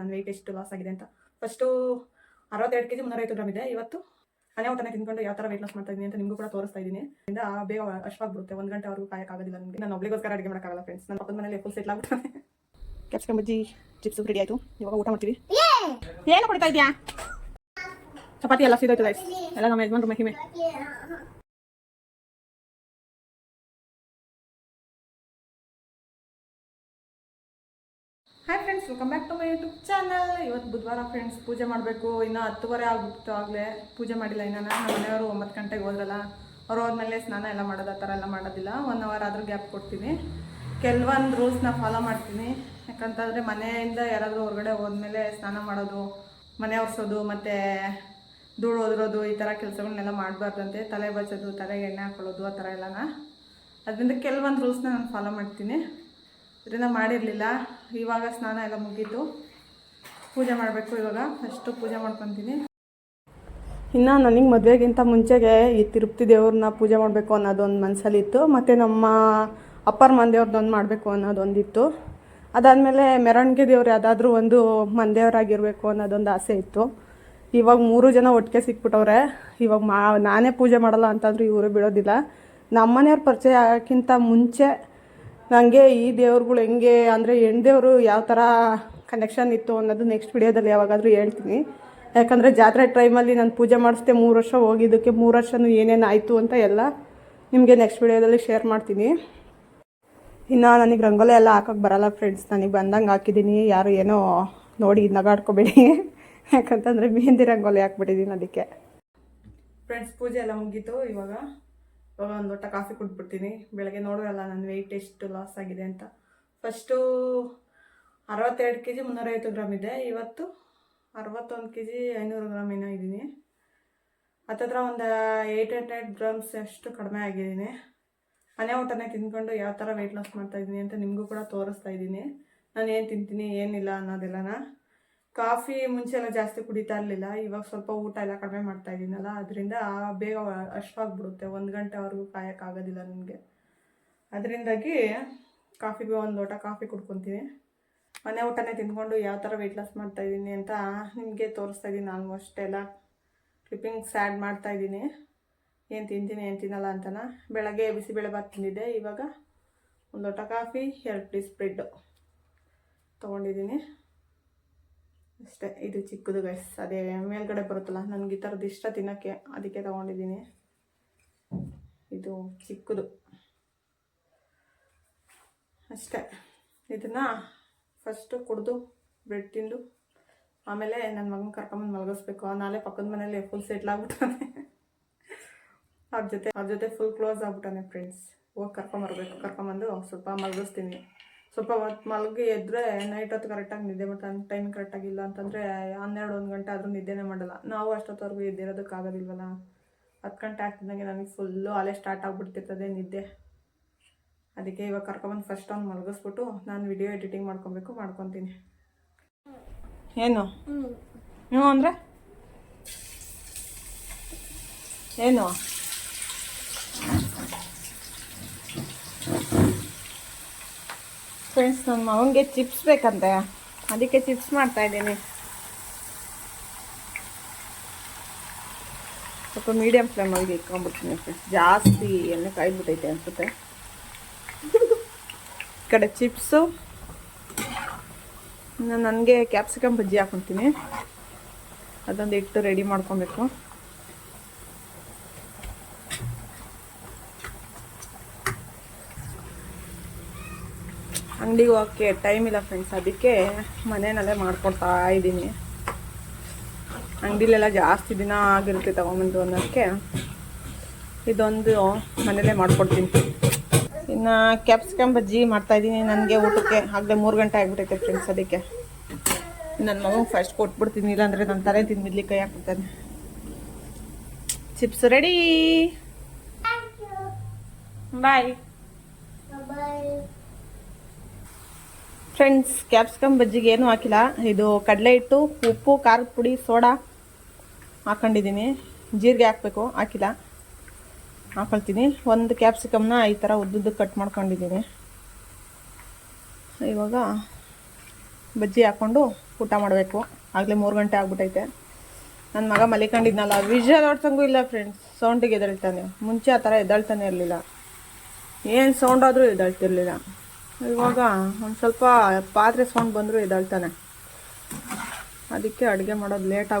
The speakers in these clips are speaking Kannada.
ನನ್ನ ವೆಯ್ಟ್ ಎಷ್ಟು ಲಾಸ್ ಆಗಿದೆ ಅಂತ. ಫಸ್ಟು ಅರವತ್ತೆರಡು ಕೆ ಜಿ ಮುನ್ನೂರೈವತ್ತು ಗ್ರಾಮ್ ಇದೆ. ಇವತ್ತು ಮನೆ ಊಟನ ತಿನ್ಕೊಂಡು ಯಾವ ಥರ ವೆಯ್ಟ್ ಲಾಸ್ ಮಾಡ್ತಾ ಇದ್ದೀನಿ ಅಂತ ನಿಮಗೂ ಕೂಡ ತೋರಿಸ್ತಾ ಇದ್ದೀನಿ ಇಂದ ಬೇಗ ಅಶ್ವಾಗ್ಬಿಡುತ್ತೆ. ಒಂದು ಗಂಟೆ ಅವ್ರಿಗೂ ಕಾಯಕ್ಕಾಗೋದಿಲ್ಲ ನನಗೆ. ನಾನು ಒಬ್ಳಿಗೋಸ್ಕರ ಅಡುಗೆ ಮಾಡೋಕ್ಕಾಗಲ್ಲ ಫ್ರೆಂಡ್ಸ್ ನನ್ನ ಪಕ್ಕದ ಮನೇಲಿ ಫುಲ್ ಸೆಟ್ ಆಗುತ್ತೆ ಕ್ಯಾಪ್ಸಿಕಮ್ ಬಜ್ಜಿ ಚಿಪ್ಸ್ ರೆಡಿ ಆಯಿತು. ಇವಾಗ ಊಟ ಮಾಡ್ತೀವಿ. ಏನು ಕೊಡ್ತಾ ಇದೆಯಾ? ಚಪಾತಿ ಎಲ್ಲ ಸಿಗೋಯ್ತು ಗೈಸ್ ಎಲ್ಲ ನಮ್ಮ ಯಜಮಾನ್ರು ಮಹಿಮೆ. Welcome back to my YouTube channel ಇವತ್ತು ಬುಧವಾರ ಫ್ರೆಂಡ್ಸ್ ಪೂಜೆ ಮಾಡಬೇಕು. ಇನ್ನು ಹತ್ತುವರೆ ಆಗಿಬಿಟ್ಟು ಆಗಲೇ ಪೂಜೆ ಮಾಡಿಲ್ಲ ಇನ್ನು ನಮ್ಮ ಮನೆಯವರು ಒಂಬತ್ತು ಗಂಟೆಗೆ ಹೋದ್ರಲ್ಲ, ಅವ್ರು ಹೋದ್ಮೇಲೆ ಸ್ನಾನ ಎಲ್ಲ ಮಾಡೋದು, ಆ ಥರ ಎಲ್ಲ ಮಾಡೋದಿಲ್ಲ. ಒನ್ ಅವರ್ ಆದರೂ ಗ್ಯಾಪ್ ಕೊಡ್ತೀನಿ. ಕೆಲವೊಂದು ರೂಲ್ಸ್ನ ಫಾಲೋ ಮಾಡ್ತೀನಿ. ಯಾಕಂತಂದರೆ ಮನೆಯಿಂದ ಯಾರಾದರೂ ಹೊರಗಡೆ ಹೋದ್ಮೇಲೆ ಸ್ನಾನ ಮಾಡೋದು, ಮನೆ ಒರೆಸೋದು, ಮತ್ತು ಧೂಳು ಓದಿರೋದು ಈ ಥರ ಕೆಲಸಗಳನ್ನೆಲ್ಲ ಮಾಡಬಾರ್ದಂತೆ. ತಲೆ ಬಚ್ಚೋದು, ತಲೆಗೆ ಎಣ್ಣೆ ಹಾಕೊಳ್ಳೋದು, ಆ ಥರ ಎಲ್ಲನ. ಅದರಿಂದ ಕೆಲವೊಂದು ರೂಲ್ಸ್ನ ನಾನು ಫಾಲೋ ಮಾಡ್ತೀನಿ. ಇದರಿಂದ ಮಾಡಿರಲಿಲ್ಲ. ಇವಾಗ ಸ್ನಾನ ಎಲ್ಲ ಮುಗೀತು. ಪೂಜೆ ಮಾಡಬೇಕು ಇವಾಗ. ಫಸ್ಟು ಪೂಜೆ ಮಾಡ್ಕೊತೀನಿ. ಇನ್ನು ನನಗೆ ಮದುವೆಗಿಂತ ಮುಂಚೆಗೆ ಈ ತಿರುಪ್ತಿ ದೇವ್ರನ್ನ ಪೂಜೆ ಮಾಡಬೇಕು ಅನ್ನೋದೊಂದು ಮನಸ್ಸಲ್ಲಿತ್ತು ಮತ್ತು ನಮ್ಮ ಅಪ್ಪರ ಮಂದೇವ್ರದ್ದೊಂದು ಮಾಡಬೇಕು ಅನ್ನೋದೊಂದಿತ್ತು. ಅದಾದಮೇಲೆ ಮೆರವಣಿಗೆ ದೇವ್ರು ಯಾವುದಾದ್ರೂ ಒಂದು ಮಂದೇವರಾಗಿರಬೇಕು ಅನ್ನೋದೊಂದು ಆಸೆ ಇತ್ತು. ಇವಾಗ ಮೂರು ಜನ ಒಟ್ಟಿಗೆ ಸಿಕ್ಬಿಟ್ಟವ್ರೆ. ಇವಾಗ ಮಾ, ನಾನೇ ಪೂಜೆ ಮಾಡಲ್ಲ ಅಂತಂದ್ರೂ ಇವರು ಬಿಡೋದಿಲ್ಲ. ನಮ್ಮನೆಯವ್ರ ಪರಿಚಯ ಆಗೋಕ್ಕಿಂತ ಮುಂಚೆ ನನಗೆ ಈ ದೇವ್ರುಗಳು ಹೆಂಗೆ ಅಂದರೆ ಹೆಣ್ದೇವರು ಯಾವ ಥರ ಕನೆಕ್ಷನ್ ಇತ್ತು ಅನ್ನೋದು ನೆಕ್ಸ್ಟ್ ವಿಡಿಯೋದಲ್ಲಿ ಯಾವಾಗಾದರೂ ಹೇಳ್ತೀನಿ. ಯಾಕಂದರೆ ಜಾತ್ರೆ ಟೈಮಲ್ಲಿ ನಾನು ಪೂಜೆ ಮಾಡಿಸ್ದೆ ಮೂರು ವರ್ಷ ಹೋಗಿದ್ದಕ್ಕೆ ಮೂರು ವರ್ಷನೂ ಏನೇನು ಆಯಿತು ಅಂತ ಎಲ್ಲ ನಿಮಗೆ ನೆಕ್ಸ್ಟ್ ವಿಡಿಯೋದಲ್ಲಿ ಶೇರ್ ಮಾಡ್ತೀನಿ. ಇನ್ನು ನನಗೆ ರಂಗೋಲಿ ಎಲ್ಲ ಹಾಕೋಕ್ಕೆ ಬರಲ್ಲ ಫ್ರೆಂಡ್ಸ್ ನನಗೆ ಬಂದಂಗೆ ಹಾಕಿದ್ದೀನಿ ಯಾರು ಏನೋ ನೋಡಿ ನಗಾಡ್ಕೊಬೇಡಿ. ಯಾಕಂತಂದರೆ ಮೆಹಂದಿ ರಂಗೋಲಿ ಹಾಕ್ಬಿಟ್ಟಿದ್ದೀನಿ ಅದಕ್ಕೆ. ಫ್ರೆಂಡ್ಸ್ ಪೂಜೆ ಎಲ್ಲ ಮುಗೀತು ಇವಾಗ. ಇವಾಗ ಒಂದು ಲೋಟ ಕಾಫಿ ಕುಟ್ಬಿಡ್ತೀನಿ ಬೆಳಗ್ಗೆ ನೋಡ್ರಲ್ಲ ನನ್ನ ವೆಯ್ಟ್ ಎಷ್ಟು ಲಾಸ್ ಆಗಿದೆ ಅಂತ. ಫಸ್ಟು ಅರವತ್ತೆರಡು ಕೆ ಜಿ ಮುನ್ನೂರೈವತ್ತು ಗ್ರಾಮ್ ಇದೆ. ಇವತ್ತು ಅರವತ್ತೊಂದು ಕೆ ಜಿ ಐನೂರು ಗ್ರಾಮ್ ಏನೋ ಇದ್ದೀನಿ. ಹತ್ತತ್ರ ಒಂದು ಏಯ್ಟ್ ಹಂಡ್ರೆಡ್ ಗ್ರಾಮ್ಸ್ ಅಷ್ಟು ಕಡಿಮೆ ಆಗಿದ್ದೀನಿ. ಮನೆ ಊಟನೇ ತಿಂದ್ಕೊಂಡು ಯಾವ ಥರ ವೆಯ್ಟ್ ಲಾಸ್ ಮಾಡ್ತಾ ಇದ್ದೀನಿ ಅಂತ ನಿಮಗೂ ಕೂಡ ತೋರಿಸ್ತಾ ಇದ್ದೀನಿ. ನಾನು ಏನು ತಿಂತೀನಿ, ಏನಿಲ್ಲ ಅನ್ನೋದೆಲ್ಲನ. ಕಾಫಿ ಮುಂಚೆ ಎಲ್ಲ ಜಾಸ್ತಿ ಕುಡಿತಾ ಇರಲಿಲ್ಲ, ಇವಾಗ ಸ್ವಲ್ಪ ಊಟ ಎಲ್ಲ ಕಡಿಮೆ ಮಾಡ್ತಾ ಇದ್ದೀನಲ್ಲ ಅದರಿಂದ ಬೇಗ ಅಶ್ವಾಗ್ಬಿಡುತ್ತೆ ಒಂದು ಗಂಟೆವರೆಗೂ ಕಾಯೋಕ್ಕಾಗೋದಿಲ್ಲ ನನಗೆ. ಅದರಿಂದಾಗಿ ಕಾಫಿಗೆ ಒಂದು ಲೋಟ ಕಾಫಿ ಕುಡ್ಕೊತೀನಿ ಮನೆ ಊಟನೇ ತಿಂದ್ಕೊಂಡು ಯಾವ ಥರ ವೆಯ್ಟ್ ಲಾಸ್ ಮಾಡ್ತಾ ಇದ್ದೀನಿ ಅಂತ ನಿಮಗೆ ತೋರಿಸ್ತಾ ಇದ್ದೀನಿ ಆಲ್ಮೋಸ್ಟ್ ಎಲ್ಲ ಕ್ಲಿಪ್ಪಿಂಗ್ಸ್ ಮಾಡ್ತಾ ಇದ್ದೀನಿ ಏನು ತಿಂತೀನಿ, ಏನು ತಿನ್ನಲ್ಲ ಅಂತನ. ಬೆಳಗ್ಗೆ ಬಿಸಿಬೇಳೆ ಭಾತ್ ತಿಂದಿದ್ದೆ, ಇವಾಗ ಒಂದು ಲೋಟ ಕಾಫಿ, ಎರಡು ಪೀಸ್ ಬ್ರೆಡ್ಡು ತೊಗೊಂಡಿದ್ದೀನಿ. ಅಷ್ಟೇ, ಇದು ಚಿಕ್ಕದು ಗೈಸ್ ಅದೇ, ಮೇಲ್ಗಡೆ ಬರುತ್ತಲ್ಲ, ನನಗೆ ಈ ಥರದ್ದು ಇಷ್ಟ ತಿನ್ನೋಕ್ಕೆ, ಅದಕ್ಕೆ ತೊಗೊಂಡಿದ್ದೀನಿ. ಇದು ಚಿಕ್ಕದು. ಅಷ್ಟೇ, ಇದನ್ನು ಫಸ್ಟು ಕುಡಿದು ಬ್ರೆಡ್ ತಿಂದು, ಆಮೇಲೆ ನನ್ನ ಮಗನ ಕರ್ಕೊಂಬಂದು ಮಲಗಿಸ್ಬೇಕು. ನಾಳೆ ಪಕ್ಕದ ಮನೇಲಿ ಫುಲ್ ಸೆಟ್ಲ್ ಆಗ್ಬಿಟ್ಟಾನೆ. ಅವ್ರ ಜೊತೆ ಅವ್ರ ಜೊತೆ ಫುಲ್ ಕ್ಲೋಸ್ ಆಗ್ಬಿಟ್ಟಾನೆ ಫ್ರೆಂಡ್ಸ್ ಹೋಗಿ ಕರ್ಕೊಂಬರ್ಬೇಕು. ಕರ್ಕೊಂಬಂದು ಸ್ವಲ್ಪ ಮಲಗಿಸ್ತೀನಿ. ಸ್ವಲ್ಪ ಹೊತ್ತು ಮಲಗಿ ಎದ್ರೆ ನೈಟ್ ಹೊತ್ತು ಕರೆಕ್ಟಾಗಿ ನಿದ್ದೆ ಮಾಡ್ತಾನೆ ಟೈಮ್ ಕರೆಕ್ಟಾಗಿ ಇಲ್ಲ ಅಂತಂದರೆ ಹನ್ನೆರಡು ಒಂದು ಗಂಟೆ ಆದರೂ ನಿದ್ದೆನೇ ಮಾಡಲ್ಲ. ನಾವು ಅಷ್ಟೊತ್ತವರೆಗೂ ಎದ್ದಿರೋದಕ್ಕಾಗೋದಿಲ್ವಲ್ಲ ಹತ್ತು ಗಂಟೆ ಆಗ್ತಿದ್ದಂಗೆ ನನಗೆ ಫುಲ್ಲು ಅಲೆ ಸ್ಟಾರ್ಟ್ ಆಗಿಬಿಡ್ತಿರ್ತದೆ ನಿದ್ದೆ. ಅದಕ್ಕೆ ಇವಾಗ ಕರ್ಕೊಂಬಂದು ಫಸ್ಟ್ ಅವ್ನು ಮಲಗಿಸ್ಬಿಟ್ಟು ನಾನು ವಿಡಿಯೋ ಎಡಿಟಿಂಗ್ ಮಾಡ್ಕೊಬೇಕು ಮಾಡ್ಕೊತೀನಿ. ಏನು? ಹ್ಞೂ ಅಂದರೆ? ಏನು? ಫ್ರೆಂಡ್ಸ್ ನಮ್ಮ ಅವನಿಗೆ ಚಿಪ್ಸ್ ಬೇಕಂತೆ. ಅದಕ್ಕೆ ಚಿಪ್ಸ್ ಮಾಡ್ತಾ ಇದ್ದೀನಿ. ಸ್ವಲ್ಪ ಮೀಡಿಯಮ್ ಫ್ಲೇಮಲ್ಲಿ ಇಟ್ಕೊಂಡ್ಬಿಡ್ತೀನಿ ಫ್ರೆಂಡ್ಸ್ ಜಾಸ್ತಿ ಎಣ್ಣೆ ಕಾಯ್ಬಿಟ್ಟೈತೆ ಅನ್ಸುತ್ತೆ. ಈ ಕಡೆ ಚಿಪ್ಸು ಇನ್ನು ನನಗೆ ಕ್ಯಾಪ್ಸಿಕಮ್ ಬಜ್ಜಿ ಹಾಕೊತೀನಿ. ಅದೊಂದು ಇಟ್ಟು ರೆಡಿ ಮಾಡ್ಕೊಬೇಕು. ಅಂಗಡಿಗೆ ಹೋಗೋಕ್ಕೆ ಟೈಮ್ ಇಲ್ಲ ಫ್ರೆಂಡ್ಸ್ ಅದಕ್ಕೆ ಮನೆಯಲ್ಲೇ ಮಾಡ್ಕೊಡ್ತಾ ಇದ್ದೀನಿ. ಅಂಗಡಿಲೆಲ್ಲ ಜಾಸ್ತಿ ದಿನ ಆಗಿರುತ್ತೆ ತಗೊಂಬಂದು ಅನ್ನೋದಕ್ಕೆ. ಇದೊಂದು ಮನೇಲೇ ಮಾಡ್ಕೊಡ್ತೀನಿ. ಇನ್ನು ಕ್ಯಾಪ್ಸಿಕಮ್ ಬಜ್ಜಿ ಮಾಡ್ತಾಯಿದ್ದೀನಿ ನನಗೆ ಊಟಕ್ಕೆ ಆಗಲೇ ಮೂರು ಗಂಟೆ ಆಗಿಬಿಟ್ಟೈತೆ ಫ್ರೆಂಡ್ಸ್ ಅದಕ್ಕೆ. ನನ್ನ ಮಗನಿಗೆ ಫಸ್ಟ್ ಕೊಟ್ಬಿಡ್ತೀನಿ. ಇಲ್ಲಾಂದರೆ ನನ್ನ ತಲೆ ತಿಂದಿದ್ಲಿ ಕೈ ಹಾಕ್ಬಿಡ್ತಾನೆ. Chips ready boy friends capsicum ಬಜ್ಜಿಗೆ ಏನೂ ಹಾಕಿಲ್ಲ. ಇದು ಕಡಲೆ ಹಿಟ್ಟು, ಉಪ್ಪು, ಖಾರದ ಪುಡಿ, ಸೋಡಾ ಹಾಕೊಂಡಿದ್ದೀನಿ. ಜೀರಿಗೆ ಹಾಕಬೇಕು, ಹಾಕಿಲ್ಲ. ಹಾಕೊಳ್ತೀನಿ. ಒಂದು ಕ್ಯಾಪ್ಸಿಕಮ್ನ ಈ ಥರ ಉದ್ದುದ್ದು ಕಟ್ ಮಾಡ್ಕೊಂಡಿದ್ದೀನಿ. ಇವಾಗ ಬಜ್ಜಿ ಹಾಕ್ಕೊಂಡು ಊಟ ಮಾಡಬೇಕು. ಆಗಲೇ ಮೂರು ಗಂಟೆ ಆಗ್ಬಿಟ್ಟೈತೆ ನನ್ನ ಮಗ ಮಲಿಕೊಂಡಿದ್ನಲ್ಲ, ವಿಷಯ ನೋಡ್ಸಂಗೂ ಇಲ್ಲ ಫ್ರೆಂಡ್ಸ್. ಸೌಂಡಿಗೆ ಎದಳ್ತಾನೆ. ಮುಂಚೆ ಆ ಥರ ಎದ್ದಾಳ್ತಾನೆ ಇರಲಿಲ್ಲ. ಏನು ಸೌಂಡ್ ಆದರೂ ಎದ್ದೇಳ್ತಿರ್ಲಿಲ್ಲ ಇವಾಗ ಒಂದು ಸ್ವಲ್ಪ ಪಾತ್ರೆ ಸೌಂಡ್ ಬಂದರೂ ಎದ್ದೇಳ್ತಾನೆ. ಅದಕ್ಕೆ ಅಡುಗೆ ಮಾಡೋದು ಲೇಟ್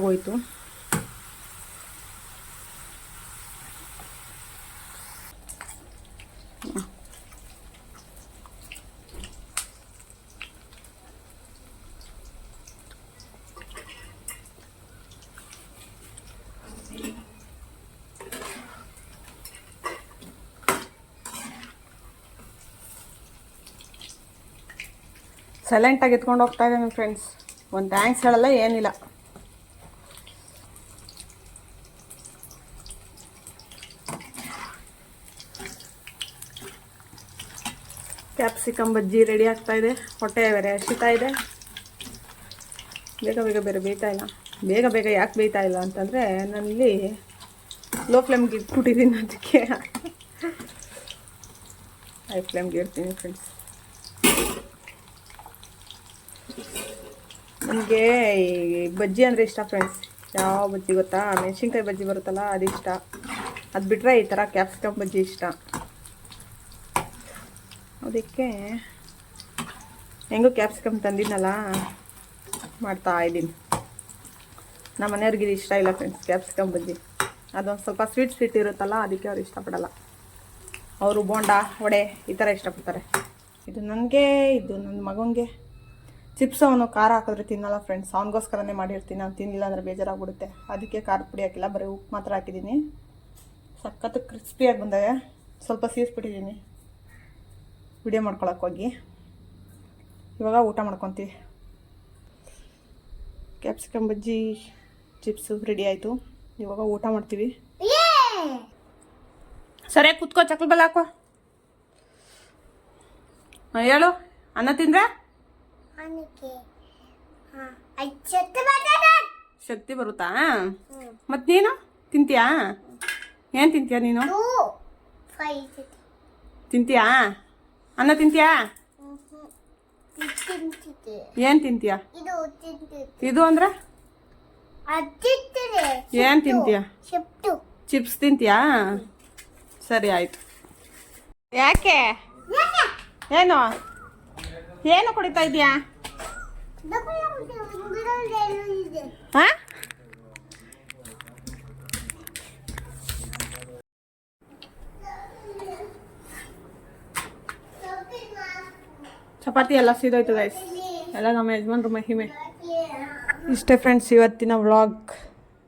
ಸೈಲೆಂಟಾಗಿ ಎತ್ಕೊಂಡು ಹೋಗ್ತಾ ಇದ್ದೀನಿ ಫ್ರೆಂಡ್ಸ್ ಒಂದು ಥ್ಯಾಂಕ್ಸ್ ಹೇಳಲ್ಲ, ಏನಿಲ್ಲ. ಕ್ಯಾಪ್ಸಿಕಮ್ ಬಜ್ಜಿ ರೆಡಿ ಆಗ್ತಾ ಇದೆ. ಹೊಟ್ಟೆ ಬೇರೆ ಹಸಿತಾ ಇದೆ. ಬೇಗ ಬೇಗ ಬೇರೆ ಬೇಯ್ತಾ ಇಲ್ಲ. ಬೇಗ ಬೇಗ ಯಾಕೆ ಬೇಯ್ತಾ ಇಲ್ಲ ಅಂತಂದರೆ ನನ್ನಲ್ಲಿ ಲೋ ಫ್ಲೇಮ್ಗೆ ಇಟ್ಬಿಟ್ಟಿದ್ದೀನಿ ಅದಕ್ಕೆ. ಹೈ ಫ್ಲೇಮ್ಗೆ ಇಡ್ತೀನಿ ಫ್ರೆಂಡ್ಸ್ ನನಗೆ ಈ ಬಜ್ಜಿ ಅಂದರೆ ಇಷ್ಟ ಫ್ರೆಂಡ್ಸ್ ಯಾವ ಬಜ್ಜಿ ಗೊತ್ತಾ? ಮೆಣಸಿನ್ಕಾಯಿ ಬಜ್ಜಿ ಬರುತ್ತಲ್ಲ, ಅದು ಇಷ್ಟ. ಅದು ಬಿಟ್ಟರೆ ಈ ಥರ ಕ್ಯಾಪ್ಸಿಕಮ್ ಬಜ್ಜಿ ಇಷ್ಟ. ಅದಕ್ಕೆ ಹೆಂಗೋ ಕ್ಯಾಪ್ಸಿಕಮ್ ತಂದಿದ್ನಲ್ಲ, ಮಾಡ್ತಾ ಇದ್ದೀನಿ. ನಮ್ಮ ಮನೆಯವ್ರಿಗೆ ಇದು ಇಷ್ಟ ಇಲ್ಲ ಫ್ರೆಂಡ್ಸ್ ಕ್ಯಾಪ್ಸಿಕಮ್ ಬಜ್ಜಿ. ಅದೊಂದು ಸ್ವಲ್ಪ ಸ್ವೀಟ್ ಸ್ವೀಟ್ ಇರುತ್ತಲ್ಲ, ಅದಕ್ಕೆ ಅವ್ರು ಇಷ್ಟಪಡಲ್ಲ. ಅವರು ಬೋಂಡ, ವಡೆ, ಈ ಥರ ಇಷ್ಟಪಡ್ತಾರೆ. ಇದು ನನಗೆ ಇದು ನನ್ನ ಮಗನಿಗೆ. ಚಿಪ್ಸ್ ಅವನು ಖಾರ ಹಾಕಿದ್ರೆ ತಿನ್ನಲ್ಲ ಫ್ರೆಂಡ್ಸ್ ಅವನಿಗೋಸ್ಕರನೇ ಮಾಡಿರ್ತೀನಿ, ನಾನು ತಿನ್ನಿಲ್ಲ ಅಂದರೆ ಬೇಜಾರಾಗ್ಬಿಡುತ್ತೆ. ಅದಕ್ಕೆ ಖಾರದ ಪುಡಿ ಹಾಕಿಲ್ಲ, ಬರೀ ಉಪ್ಪು ಮಾತ್ರ ಹಾಕಿದ್ದೀನಿ. ಸಖತ್ತು ಕ್ರಿಸ್ಪಿಯಾಗಿ ಬಂದಾಗ ಸ್ವಲ್ಪ ಸೀಸ್ಬಿಟ್ಟಿದ್ದೀನಿ. ವಿಡಿಯೋ ಮಾಡ್ಕೊಳಕ್ಕೆ ಹೋಗಿ. ಇವಾಗ ಊಟ ಮಾಡ್ಕೊತೀವಿ. ಕ್ಯಾಪ್ಸಿಕಮ್ ಬಜ್ಜಿ ಚಿಪ್ಸು ರೆಡಿ ಆಯಿತು. ಇವಾಗ ಊಟ ಮಾಡ್ತೀವಿ. ಸರಿಯಾಗಿ ಕುತ್ಕೋ ಚಕ್ಲ ಬಲ್ಲ ಹಾಕೋ. ಹೇಳು, ಅನ್ನ ತಿಂದ್ರೆ? ಶಕ್ತಿ ಬರುತ್ತಾ? ಮತ್ ನೀನು ತಿಂತೀಯಾ? ಏನು ತಿಂತೀಯ ನೀನು? ತಿಂತೀಯ? ಅನ್ನ ತಿಂತೀಯಾ? ಏನ್ ತಿಂತೀಯ? ಇದು ಅಂದ್ರೆ? ಏನ್ ತಿಂತೀಯ? ಚಿಪ್ಸ್ ತಿಂತೀಯಾ? ಸರಿ ಆಯ್ತು. ಯಾಕೆ? ಏನು? ಏನು ಕುಡಿತಾ ಇದೆಯಾ? ಹಾಂ ಚಪಾತಿ ಎಲ್ಲ ಸೀದೋಯ್ತು ಗೈಸ್ ಎಲ್ಲ ನಮ್ಮ ಯಜಮಾನ್ರು ಮಹಿಮೆ. ಇಷ್ಟೇ ಫ್ರೆಂಡ್ಸ್ ಇವತ್ತಿನ ವ್ಲಾಗ್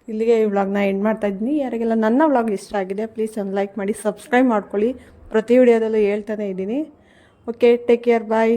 ಇಲ್ಲಿಗೆ ಈ ವ್ಲಾಗ್ನ ಎಂಡ್ ಮಾಡ್ತಾ ಇದ್ದೀನಿ. ಯಾರಿಗೆಲ್ಲ ನನ್ನ ವ್ಲಾಗ್ ಇಷ್ಟ ಆಗಿದೆ ಪ್ಲೀಸ್ ಒಂದು ಲೈಕ್ ಮಾಡಿ ಸಬ್ಸ್ಕ್ರೈಬ್ ಮಾಡ್ಕೊಳ್ಳಿ. ಪ್ರತಿ ವಿಡಿಯೋದಲ್ಲೂ ಹೇಳ್ತಾನೆ ಇದ್ದೀನಿ. Okay take care bye